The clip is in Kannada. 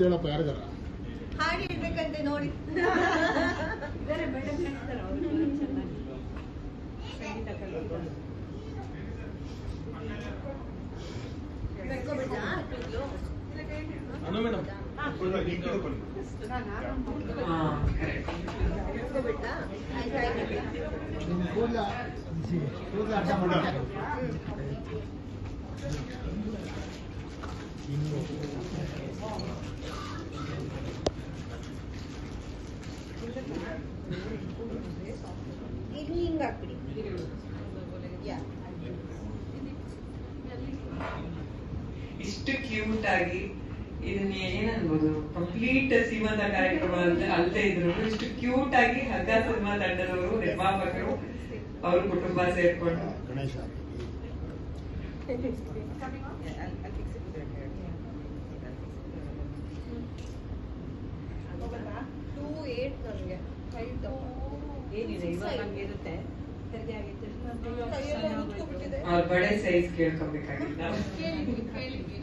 ಹೇಳಪ್ಪ ಯಾರಿದಾರ? ಹಾಗೆ ಹೇಳ್ಬೇಕಂತೆ ನೋಡಿ. ಮೇಡಮ್ ಕೂದ್ಲು? ಕೂದಲ ಮಾಡ್ತಾರೆ ಈಗ ಹಿಂಗ್ ಹಾಕ್ಬಿಡಿ ಇಷ್ಟು ಕ್ಯೂಟ್ ಆಗಿ ಇದನ್ನ ಏನನ್ಬೋದು ಕಂಪ್ಲೀಟ್ ಸೀಮಂತ ಕಾರ್ಯಕ್ರಮ ಅಂತ ಅಲ್ಲದೆ ಇದ್ರು ಇಷ್ಟು ಕ್ಯೂಟ್ ಆಗಿ ಹಗ್ಗ ಸಿನಿಮಾ ತಂಡದವರು ನಿರ್ಮಾಪಕರು ಅವ್ರ ಕುಟುಂಬ ಸೇರ್ಕೊಂಡು. ಏಟ್ ನನಗೆ ಏನಿದೆ? ಇವಾಗ ಇರುತ್ತೆ ಕೈಯೆಲ್ಲ ಮುಚ್ಕೊಂಡ್ಬಿಟ್ಟಿದೆ. ಅವ್ರ ಬಡೆ ಸೈಜ್ ಕೇಳ್ಕೊಬೇಕಾಗಿಲ್ಲ. ಕೇಳಿದ್ವಿ ಕೇಳಿದ್ವಿ.